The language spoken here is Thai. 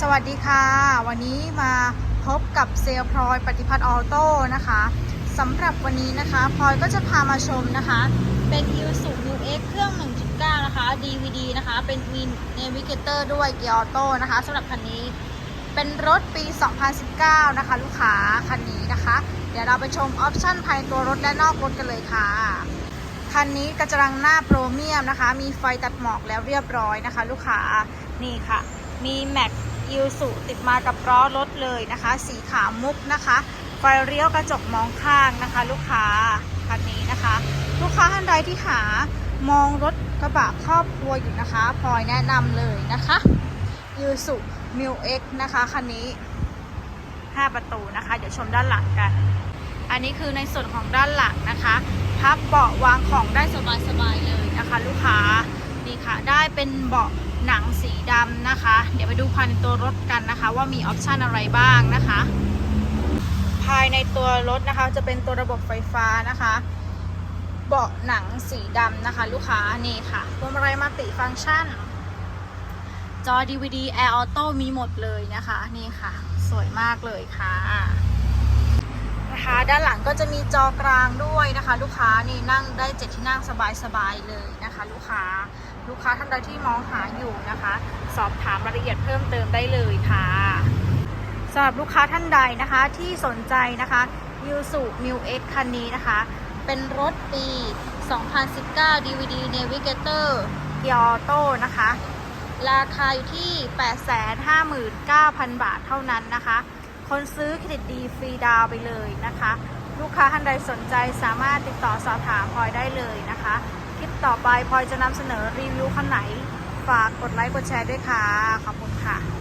สวัสดีค่ะ วันนี้มาพบกับเซลพลอยปฏิพัฒน์ออโต้นะคะสำหรับวันนี้นะคะพลอยก็จะพามาชมนะคะ เป็น i s UX เครื่อง 1.9 นะคะ DVD นะคะ เป็น Win Navigator ด้วยเกียร์ออโต้นะคะสำหรับคันนี้เป็นรถปี 2019 นะคะ ลูกค้าคันนี้นะคะ เดี๋ยวเราไปชมออปชั่นภายในตัวรถและนอกรถกันเลยค่ะ คันนี้กระจังหน้าโปรเมียมนะคะ มีไฟตัดหมอกแล้วเรียบร้อยนะคะ ลูกค้านี่ค่ะ มีแม็ก อิลสุติดมากับล้อรถเลยนะคะ สีขาวมุกนะคะไฟเลี้ยวกระจกมองข้างนะคะ ลูกค้าคันนี้นะคะ ลูกค้าท่านใดที่หามองรถกระบะครอบครัวอยู่นะคะพลอยแนะนำเลยนะคะอิลสุมิวเอ็กนะคะคันนี้ 5 ประตูนะคะ เดี๋ยวชมด้านหลังกัน อันนี้คือในส่วนของด้านหลังนะคะพับเบาะวางของได้สบายๆเลยนะคะ ลูกค้านี่ค่ะ ได้เป็นเบาะ หนังสีดำนะคะ เดี๋ยวไปดูภายในตัวรถกันนะคะ ว่ามีออปชันอะไรบ้างนะคะ ภายในตัวรถนะคะจะเป็นตัวระบบไฟฟ้านะคะ เบาะหนังสีดำนะคะ ลูกค้านี่ค่ะพวงมาลัยมัลติฟังก์ชัน จอ DVD Air Auto มีหมดเลยนะคะ นี่ค่ะ สวยมากเลยค่ะ นะคะ ด้านหลังก็จะมีจอกลางด้วยนะคะ ลูกค้านี่นั่งได้เจ็ดที่นั่งสบายๆเลยนะคะ ลูกค้าลูกค้าท่านใดที่มองหาอยู่นะคะ สอบถามรายละเอียดเพิ่มเติมได้เลยค่ะสำหรับลูกค้าท่านใดนะคะที่สนใจนะคะ y u s u m i x คันนี้นะคะ เป็นรถปี 2019 DVD Navigator เกียร์ออโต้นะคะ ราคาอยู่ที่ 859,000 บาทเท่านั้นนะคะ คนซื้อเครดิตดีฟรีดาวไปเลยนะคะ ลูกค้าท่านใดสนใจสามารถติดต่อสอบถามพลอยได้เลยนะคะ คลิปต่อไปพลอยจะนำเสนอรีวิวคันไหน ฝากกดไลค์กดแชร์ด้วยค่ะ ขอบคุณค่ะ